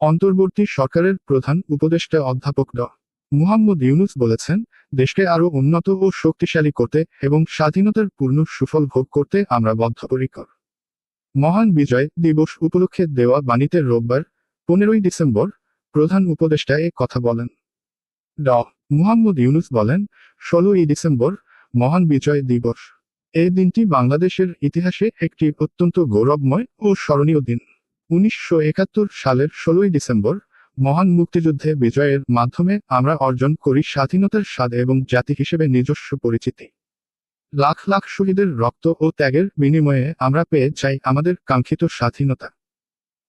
অন্তর্বর্তী সরকারের প্রধান উপদেষ্টা অধ্যাপক ড. মুহাম্মদ ইউনুস বলেছেন, দেশকে আরও উন্নত ও শক্তিশালী করতে এবং স্বাধীনতার পূর্ণ সুফল ভোগ করতে আমরা বদ্ধপরিকর। মহান বিজয় দিবস উপলক্ষে দেওয়া বাণীতে রোববার, পনেরোই ডিসেম্বর, প্রধান উপদেষ্টা এ কথা বলেন। ড. মুহাম্মদ ইউনুস বলেন, ষোলোই ডিসেম্বর, মহান বিজয় দিবস। এই দিনটি বাংলাদেশের ইতিহাসে একটি অত্যন্ত গৌরবময় ও স্মরণীয় দিন। উনিশশো একাত্তর সালের ষোলোই ডিসেম্বর, মহান মুক্তিযুদ্ধে বিজয়ের মাধ্যমে আমরা অর্জন করি স্বাধীনতার স্বাদ এবং জাতি হিসেবে নিজস্ব পরিচিতি। লাখ লাখ শহীদের রক্ত ও ত্যাগের বিনিময়ে আমরা পেয়ে যাই আমাদের কাঙ্ক্ষিত স্বাধীনতা।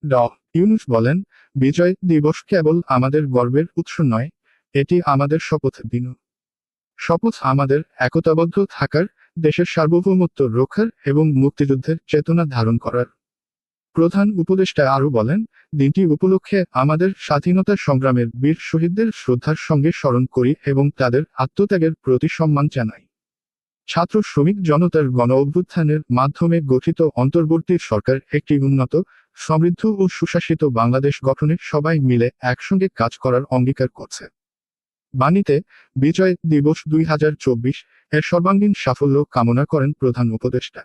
ড. ইউনুস বলেন, বিজয় দিবস কেবল আমাদের গর্বের উৎস নয়, এটি আমাদের শপথ দিন। শপথ আমাদের একতাবদ্ধ থাকার, দেশের সার্বভৌমত্ব রক্ষার এবং মুক্তিযুদ্ধের চেতনা ধারণ করার। প্রধান উপদেষ্টা আরও বলেন, দিনটি উপলক্ষে আমাদের স্বাধীনতা সংগ্রামের বীর শহীদদের শ্রদ্ধার সঙ্গে স্মরণ করি এবং তাদের আত্মত্যাগের প্রতি সম্মান জানাই। ছাত্র শ্রমিক জনতার গণ অভ্যুত্থানের মাধ্যমে গঠিত অন্তর্বর্তী সরকার একটি উন্নত, সমৃদ্ধ ও সুশাসিত বাংলাদেশ গঠনে সবাই মিলে একসঙ্গে কাজ করার অঙ্গীকার করছে। বাণীতে, বিজয় দিবস দুই হাজার চব্বিশ, এর সর্বাঙ্গীন সাফল্য কামনা করেন প্রধান উপদেষ্টা।